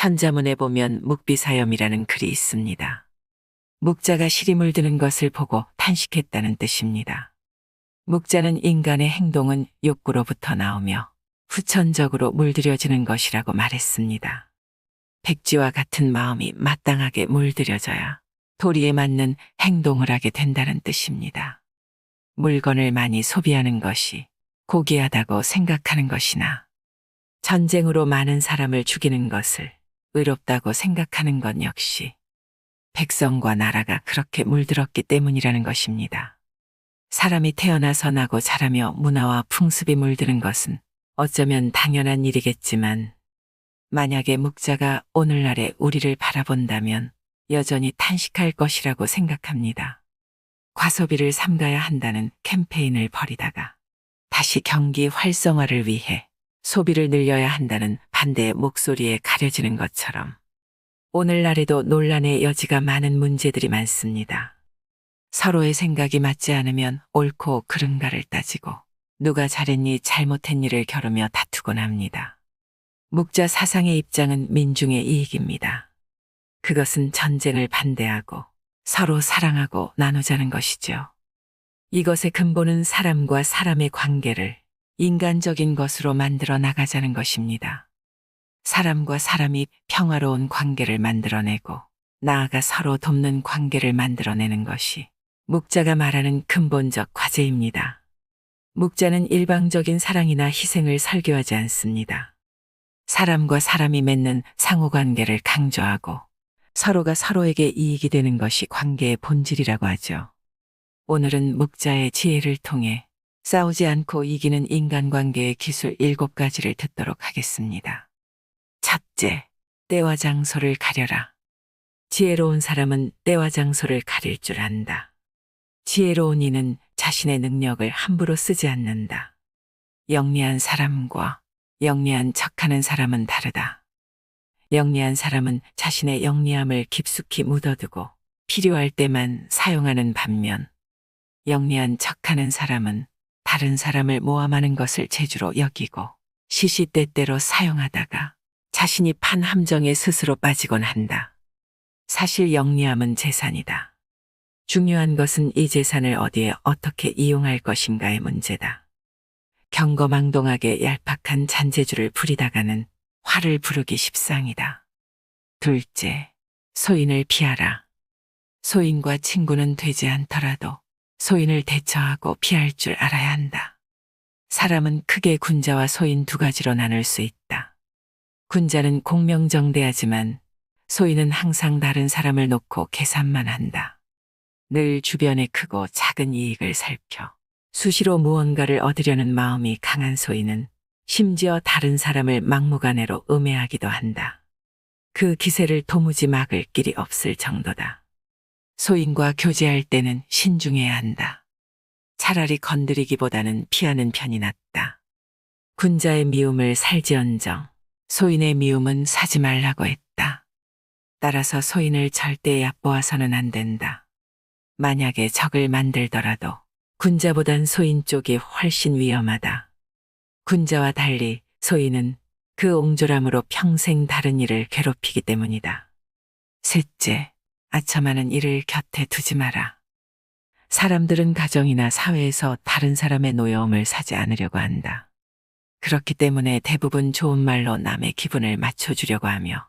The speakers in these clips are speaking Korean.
천자문에 보면 묵비사염이라는 글이 있습니다. 묵자가 실이 물드는 것을 보고 탄식했다는 뜻입니다. 묵자는 인간의 행동은 욕구로부터 나오며 후천적으로 물들여지는 것이라고 말했습니다. 백지와 같은 마음이 마땅하게 물들여져야 도리에 맞는 행동을 하게 된다는 뜻입니다. 물건을 많이 소비하는 것이 고귀하다고 생각하는 것이나 전쟁으로 많은 사람을 죽이는 것을 의롭다고 생각하는 것 역시 백성과 나라가 그렇게 물들었기 때문이라는 것입니다. 사람이 태어나서 나고 자라며 문화와 풍습이 물드는 것은 어쩌면 당연한 일이겠지만 만약에 묵자가 오늘날의 우리를 바라본다면 여전히 탄식할 것이라고 생각합니다. 과소비를 삼가야 한다는 캠페인을 벌이다가 다시 경기 활성화를 위해 소비를 늘려야 한다는 반대의 목소리에 가려지는 것처럼 오늘날에도 논란의 여지가 많은 문제들이 많습니다. 서로의 생각이 맞지 않으면 옳고 그른가를 따지고 누가 잘했니 잘못했니를 겨루며 다투곤 합니다. 묵자 사상의 입장은 민중의 이익입니다. 그것은 전쟁을 반대하고 서로 사랑하고 나누자는 것이죠. 이것의 근본은 사람과 사람의 관계를 인간적인 것으로 만들어 나가자는 것입니다. 사람과 사람이 평화로운 관계를 만들어내고 나아가 서로 돕는 관계를 만들어내는 것이 묵자가 말하는 근본적 과제입니다. 묵자는 일방적인 사랑이나 희생을 설교하지 않습니다. 사람과 사람이 맺는 상호관계를 강조하고 서로가 서로에게 이익이 되는 것이 관계의 본질이라고 하죠. 오늘은 묵자의 지혜를 통해 싸우지 않고 이기는 인간관계의 기술 일곱 가지를 듣도록 하겠습니다. 첫째, 때와 장소를 가려라. 지혜로운 사람은 때와 장소를 가릴 줄 안다. 지혜로운 이는 자신의 능력을 함부로 쓰지 않는다. 영리한 사람과 영리한 척하는 사람은 다르다. 영리한 사람은 자신의 영리함을 깊숙이 묻어두고 필요할 때만 사용하는 반면 영리한 척하는 사람은 다른 사람을 모함하는 것을 재주로 여기고 시시때때로 사용하다가 자신이 판 함정에 스스로 빠지곤 한다. 사실 영리함은 재산이다. 중요한 것은 이 재산을 어디에 어떻게 이용할 것인가의 문제다. 경거망동하게 얄팍한 잔재주를 부리다가는 화를 부르기 십상이다. 둘째, 소인을 피하라. 소인과 친구는 되지 않더라도 소인을 대처하고 피할 줄 알아야 한다. 사람은 크게 군자와 소인 두 가지로 나눌 수 있다. 군자는 공명정대하지만 소인은 항상 다른 사람을 놓고 계산만 한다. 늘 주변의 크고 작은 이익을 살펴 수시로 무언가를 얻으려는 마음이 강한 소인은 심지어 다른 사람을 막무가내로 음해하기도 한다. 그 기세를 도무지 막을 길이 없을 정도다. 소인과 교제할 때는 신중해야 한다. 차라리 건드리기보다는 피하는 편이 낫다. 군자의 미움을 살지언정 소인의 미움은 사지 말라고 했다. 따라서 소인을 절대 얕보아서는 안 된다. 만약에 적을 만들더라도 군자보단 소인 쪽이 훨씬 위험하다. 군자와 달리 소인은 그 옹졸함으로 평생 다른 일을 괴롭히기 때문이다. 셋째, 아첨하는 일을 곁에 두지 마라. 사람들은 가정이나 사회에서 다른 사람의 노여움을 사지 않으려고 한다. 그렇기 때문에 대부분 좋은 말로 남의 기분을 맞춰주려고 하며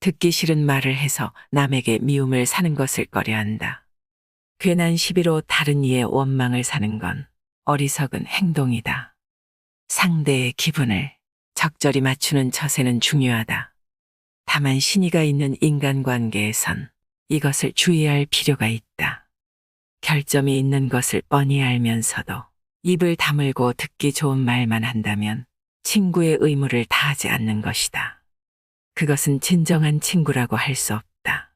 듣기 싫은 말을 해서 남에게 미움을 사는 것을 꺼려 한다. 괜한 시비로 다른 이의 원망을 사는 건 어리석은 행동이다. 상대의 기분을 적절히 맞추는 처세는 중요하다. 다만 신의가 있는 인간관계에선 이것을 주의할 필요가 있다. 결점이 있는 것을 뻔히 알면서도 입을 다물고 듣기 좋은 말만 한다면 친구의 의무를 다하지 않는 것이다. 그것은 진정한 친구라고 할 수 없다.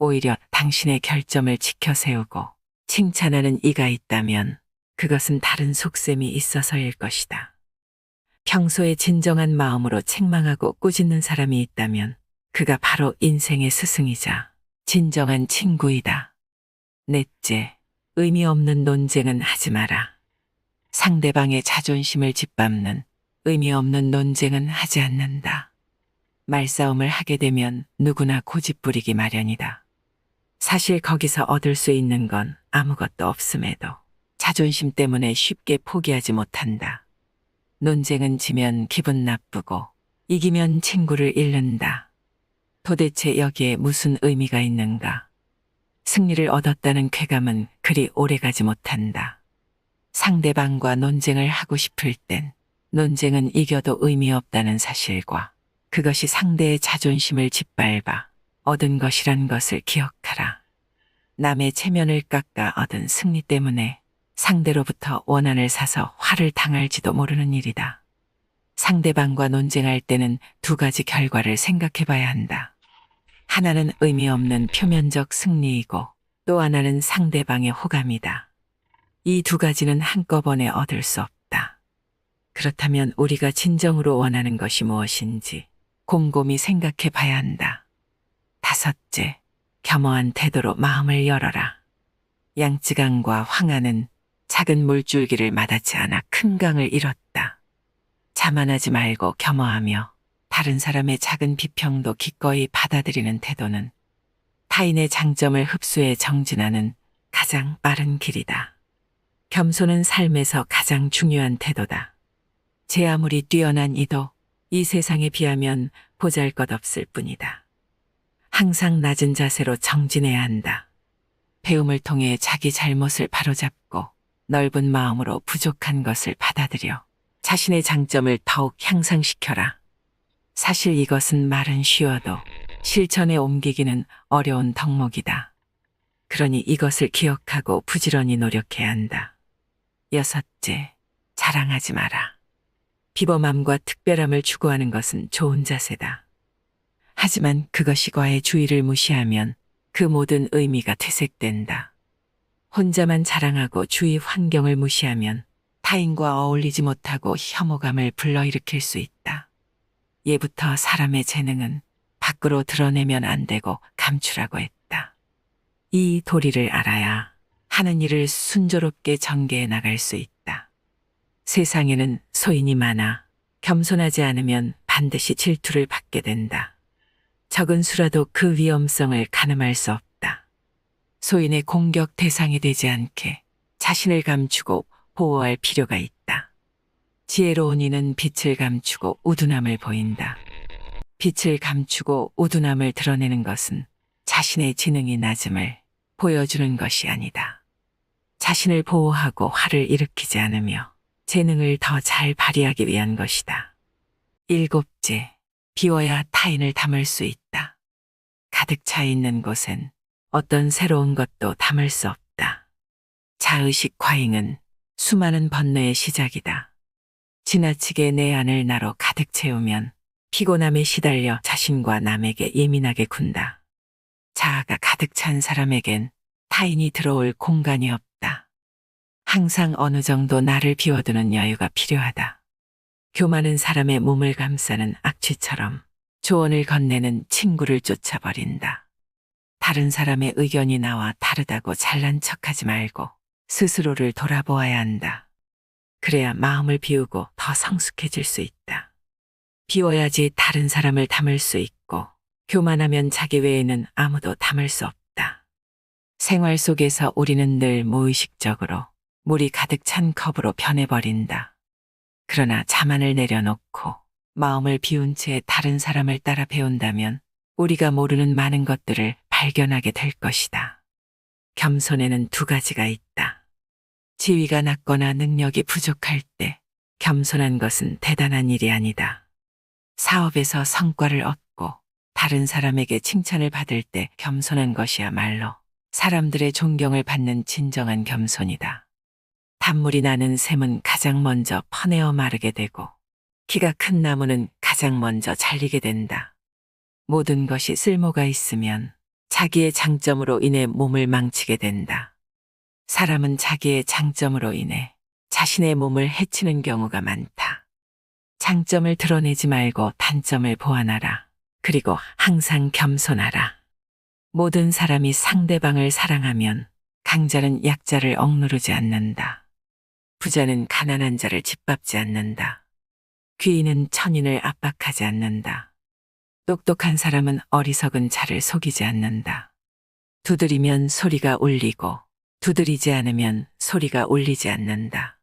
오히려 당신의 결점을 지켜 세우고 칭찬하는 이가 있다면 그것은 다른 속셈이 있어서일 것이다. 평소에 진정한 마음으로 책망하고 꾸짖는 사람이 있다면 그가 바로 인생의 스승이자 진정한 친구이다. 넷째, 의미 없는 논쟁은 하지 마라. 상대방의 자존심을 짓밟는 의미 없는 논쟁은 하지 않는다. 말싸움을 하게 되면 누구나 고집부리기 마련이다. 사실 거기서 얻을 수 있는 건 아무것도 없음에도 자존심 때문에 쉽게 포기하지 못한다. 논쟁은 지면 기분 나쁘고 이기면 친구를 잃는다. 도대체 여기에 무슨 의미가 있는가? 승리를 얻었다는 쾌감은 그리 오래가지 못한다. 상대방과 논쟁을 하고 싶을 땐 논쟁은 이겨도 의미 없다는 사실과 그것이 상대의 자존심을 짓밟아 얻은 것이란 것을 기억하라. 남의 체면을 깎아 얻은 승리 때문에 상대로부터 원한을 사서 화를 당할지도 모르는 일이다. 상대방과 논쟁할 때는 두 가지 결과를 생각해 봐야 한다. 하나는 의미 없는 표면적 승리이고 또 하나는 상대방의 호감이다. 이 두 가지는 한꺼번에 얻을 수 없다. 그렇다면 우리가 진정으로 원하는 것이 무엇인지 곰곰이 생각해 봐야 한다. 다섯째, 겸허한 태도로 마음을 열어라. 양쯔강과 황하는 작은 물줄기를 마다치 않아 큰 강을 잃었다. 자만하지 말고 겸허하며 다른 사람의 작은 비평도 기꺼이 받아들이는 태도는 타인의 장점을 흡수해 정진하는 가장 빠른 길이다. 겸손은 삶에서 가장 중요한 태도다. 제 아무리 뛰어난 이도 이 세상에 비하면 보잘 것 없을 뿐이다. 항상 낮은 자세로 정진해야 한다. 배움을 통해 자기 잘못을 바로잡고 넓은 마음으로 부족한 것을 받아들여 자신의 장점을 더욱 향상시켜라. 사실 이것은 말은 쉬워도 실천에 옮기기는 어려운 덕목이다. 그러니 이것을 기억하고 부지런히 노력해야 한다. 여섯째, 자랑하지 마라. 비범함과 특별함을 추구하는 것은 좋은 자세다. 하지만 그것이 과의 주의를 무시하면 그 모든 의미가 퇴색된다. 혼자만 자랑하고 주위 환경을 무시하면 타인과 어울리지 못하고 혐오감을 불러일으킬 수 있다. 예부터 사람의 재능은 밖으로 드러내면 안 되고 감추라고 했다. 이 도리를 알아야 하는 일을 순조롭게 전개해 나갈 수 있다. 세상에는 소인이 많아 겸손하지 않으면 반드시 질투를 받게 된다. 적은 수라도 그 위험성을 가늠할 수 없다. 소인의 공격 대상이 되지 않게 자신을 감추고 보호할 필요가 있다. 지혜로운 이는 빛을 감추고 우둔함을 보인다. 빛을 감추고 우둔함을 드러내는 것은 자신의 지능이 낮음을 보여주는 것이 아니다. 자신을 보호하고 화를 일으키지 않으며 재능을 더 잘 발휘하기 위한 것이다. 일곱째, 비워야 타인을 담을 수 있다. 가득 차 있는 곳엔 어떤 새로운 것도 담을 수 없다. 자의식 과잉은 수많은 번뇌의 시작이다. 지나치게 내 안을 나로 가득 채우면 피곤함에 시달려 자신과 남에게 예민하게 군다. 자아가 가득 찬 사람에겐 타인이 들어올 공간이 없다. 항상 어느 정도 나를 비워두는 여유가 필요하다. 교만은 사람의 몸을 감싸는 악취처럼 조언을 건네는 친구를 쫓아버린다. 다른 사람의 의견이 나와 다르다고 잘난 척하지 말고 스스로를 돌아보아야 한다. 그래야 마음을 비우고 더 성숙해질 수 있다. 비워야지 다른 사람을 담을 수 있고 교만하면 자기 외에는 아무도 담을 수 없다. 생활 속에서 우리는 늘 무의식적으로 물이 가득 찬 컵으로 변해버린다. 그러나 자만을 내려놓고 마음을 비운 채 다른 사람을 따라 배운다면 우리가 모르는 많은 것들을 발견하게 될 것이다. 겸손에는 두 가지가 있다. 지위가 낮거나 능력이 부족할 때 겸손한 것은 대단한 일이 아니다. 사업에서 성과를 얻고 다른 사람에게 칭찬을 받을 때 겸손한 것이야말로 사람들의 존경을 받는 진정한 겸손이다. 단물이 나는 샘은 가장 먼저 퍼내어 마르게 되고 키가 큰 나무는 가장 먼저 잘리게 된다. 모든 것이 쓸모가 있으면 자기의 장점으로 인해 몸을 망치게 된다. 사람은 자기의 장점으로 인해 자신의 몸을 해치는 경우가 많다. 장점을 드러내지 말고 단점을 보완하라. 그리고 항상 겸손하라. 모든 사람이 상대방을 사랑하면 강자는 약자를 억누르지 않는다. 부자는 가난한 자를 짓밟지 않는다. 귀인은 천인을 압박하지 않는다. 똑똑한 사람은 어리석은 자를 속이지 않는다. 두드리면 소리가 울리고 두드리지 않으면 소리가 울리지 않는다.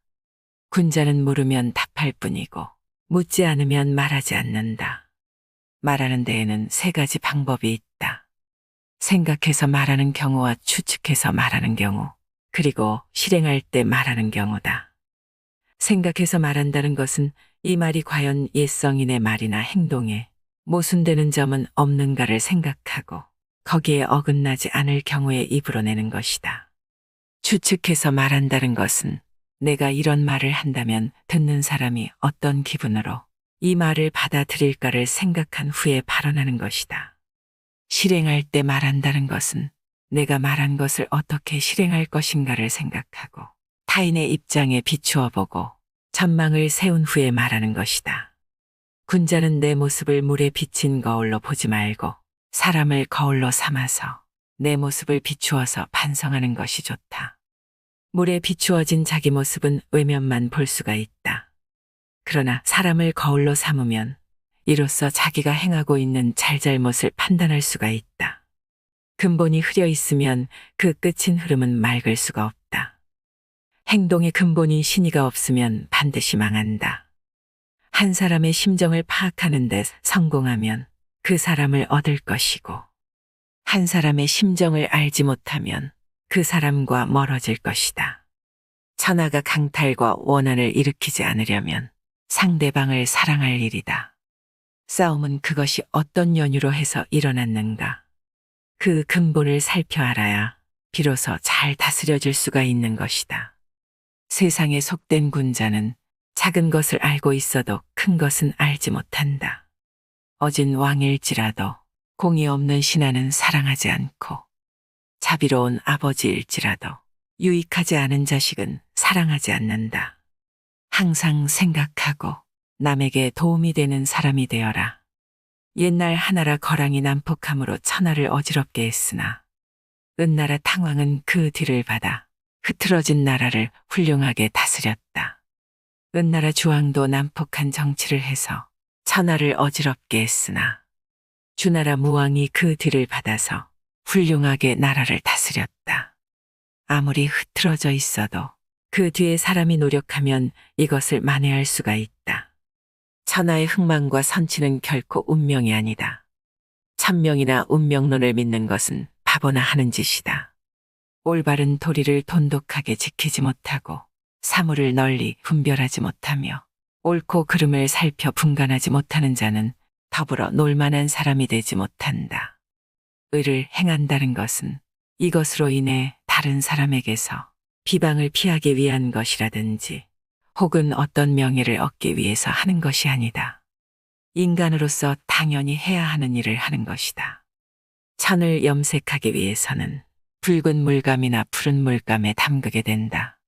군자는 물으면 답할 뿐이고 묻지 않으면 말하지 않는다. 말하는 데에는 세 가지 방법이 있다. 생각해서 말하는 경우와 추측해서 말하는 경우, 그리고 실행할 때 말하는 경우다. 생각해서 말한다는 것은 이 말이 과연 옛성인의 말이나 행동에 모순되는 점은 없는가를 생각하고 거기에 어긋나지 않을 경우에 입으로 내는 것이다. 추측해서 말한다는 것은 내가 이런 말을 한다면 듣는 사람이 어떤 기분으로 이 말을 받아들일까를 생각한 후에 발언하는 것이다. 실행할 때 말한다는 것은 내가 말한 것을 어떻게 실행할 것인가를 생각하고 타인의 입장에 비추어 보고 전망을 세운 후에 말하는 것이다. 군자는 내 모습을 물에 비친 거울로 보지 말고 사람을 거울로 삼아서 내 모습을 비추어서 반성하는 것이 좋다. 물에 비추어진 자기 모습은 외면만 볼 수가 있다. 그러나 사람을 거울로 삼으면 이로써 자기가 행하고 있는 잘잘못을 판단할 수가 있다. 근본이 흐려 있으면 그 끝인 흐름은 맑을 수가 없다. 행동의 근본인 신의가 없으면 반드시 망한다. 한 사람의 심정을 파악하는 데 성공하면 그 사람을 얻을 것이고, 한 사람의 심정을 알지 못하면 그 사람과 멀어질 것이다. 천하가 강탈과 원한을 일으키지 않으려면 상대방을 사랑할 일이다. 싸움은 그것이 어떤 연유로 해서 일어났는가. 그 근본을 살펴 알아야 비로소 잘 다스려질 수가 있는 것이다. 세상에 속된 군자는 작은 것을 알고 있어도 큰 것은 알지 못한다. 어진 왕일지라도 공이 없는 신하는 사랑하지 않고 자비로운 아버지일지라도 유익하지 않은 자식은 사랑하지 않는다. 항상 생각하고 남에게 도움이 되는 사람이 되어라. 옛날 하나라 거랑이 난폭함으로 천하를 어지럽게 했으나 은나라 탕왕은 그 뒤를 받아 흐트러진 나라를 훌륭하게 다스렸다. 은나라 주왕도 난폭한 정치를 해서 천하를 어지럽게 했으나 주나라 무왕이 그 뒤를 받아서 훌륭하게 나라를 다스렸다. 아무리 흐트러져 있어도 그 뒤에 사람이 노력하면 이것을 만회할 수가 있다. 천하의 흥망과 선치는 결코 운명이 아니다. 천명이나 운명론을 믿는 것은 바보나 하는 짓이다. 올바른 도리를 돈독하게 지키지 못하고 사물을 널리 분별하지 못하며 옳고 그름을 살펴 분간하지 못하는 자는 더불어 놀만한 사람이 되지 못한다. 의를 행한다는 것은 이것으로 인해 다른 사람에게서 비방을 피하기 위한 것이라든지 혹은 어떤 명예를 얻기 위해서 하는 것이 아니다. 인간으로서 당연히 해야 하는 일을 하는 것이다. 천을 염색하기 위해서는 붉은 물감이나 푸른 물감에 담그게 된다.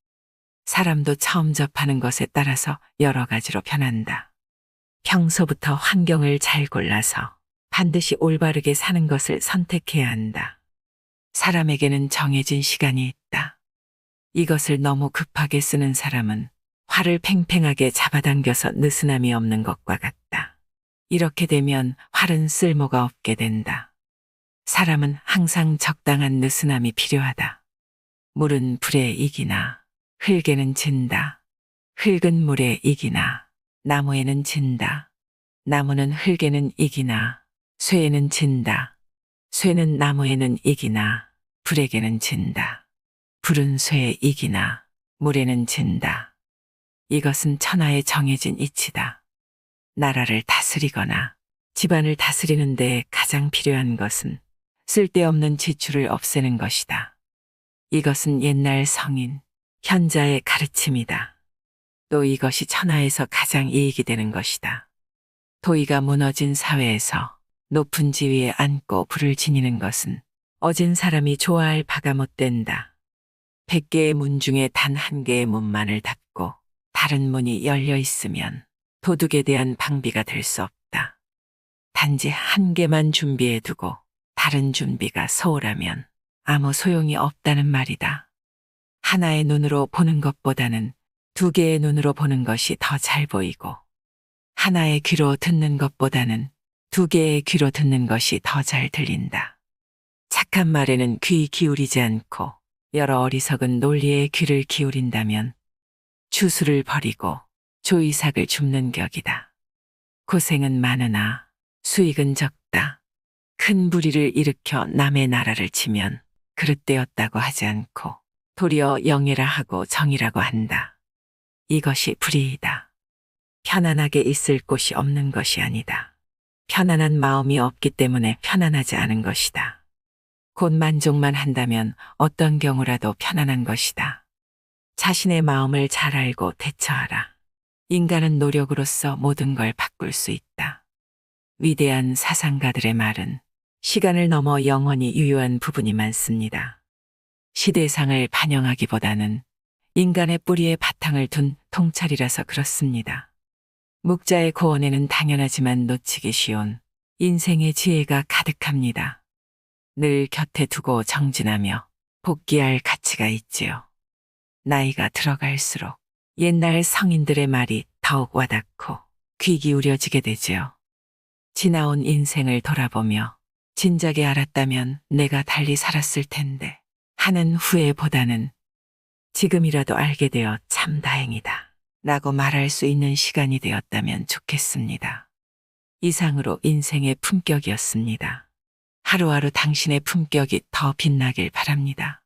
사람도 처음 접하는 것에 따라서 여러 가지로 변한다. 평소부터 환경을 잘 골라서 반드시 올바르게 사는 것을 선택해야 한다. 사람에게는 정해진 시간이 있다. 이것을 너무 급하게 쓰는 사람은 활을 팽팽하게 잡아당겨서 느슨함이 없는 것과 같다. 이렇게 되면 활은 쓸모가 없게 된다. 사람은 항상 적당한 느슨함이 필요하다. 물은 불에 이기나 흙에는 진다. 흙은 물에 이기나 나무에는 진다. 나무는 흙에는 이기나 쇠에는 진다. 쇠는 나무에는 이기나 불에게는 진다. 불은 쇠에 이기나 물에는 진다. 이것은 천하에 정해진 이치다. 나라를 다스리거나 집안을 다스리는 데 가장 필요한 것은 쓸데없는 지출을 없애는 것이다. 이것은 옛날 성인, 현자의 가르침이다. 또 이것이 천하에서 가장 이익이 되는 것이다. 도의가 무너진 사회에서 높은 지위에 앉고 불을 지니는 것은 어진 사람이 좋아할 바가 못 된다. 백 개의 문 중에 단 한 개의 문만을 닫고 다른 문이 열려 있으면 도둑에 대한 방비가 될 수 없다. 단지 한 개만 준비해 두고 다른 준비가 소홀하면 아무 소용이 없다는 말이다. 하나의 눈으로 보는 것보다는 두 개의 눈으로 보는 것이 더 잘 보이고 하나의 귀로 듣는 것보다는 두 개의 귀로 듣는 것이 더 잘 들린다. 착한 말에는 귀 기울이지 않고 여러 어리석은 논리에 귀를 기울인다면 추수를 버리고 조이삭을 줍는 격이다. 고생은 많으나 수익은 적다. 큰 불의를 일으켜 남의 나라를 치면 그릇되었다고 하지 않고 도리어 영예라 하고 정이라고 한다. 이것이 불의이다. 편안하게 있을 곳이 없는 것이 아니다. 편안한 마음이 없기 때문에 편안하지 않은 것이다. 곧 만족만 한다면 어떤 경우라도 편안한 것이다. 자신의 마음을 잘 알고 대처하라. 인간은 노력으로서 모든 걸 바꿀 수 있다. 위대한 사상가들의 말은 시간을 넘어 영원히 유효한 부분이 많습니다. 시대상을 반영하기보다는 인간의 뿌리에 바탕을 둔 통찰이라서 그렇습니다. 묵자의 고원에는 당연하지만 놓치기 쉬운 인생의 지혜가 가득합니다. 늘 곁에 두고 정진하며 복귀할 가치가 있지요. 나이가 들어갈수록 옛날 성인들의 말이 더욱 와닿고 귀 기울여지게 되지요. 지나온 인생을 돌아보며 진작에 알았다면 내가 달리 살았을 텐데 하는 후회보다는 지금이라도 알게 되어 참 다행이다. 라고 말할 수 있는 시간이 되었다면 좋겠습니다. 이상으로 인생의 품격이었습니다. 하루하루 당신의 품격이 더 빛나길 바랍니다.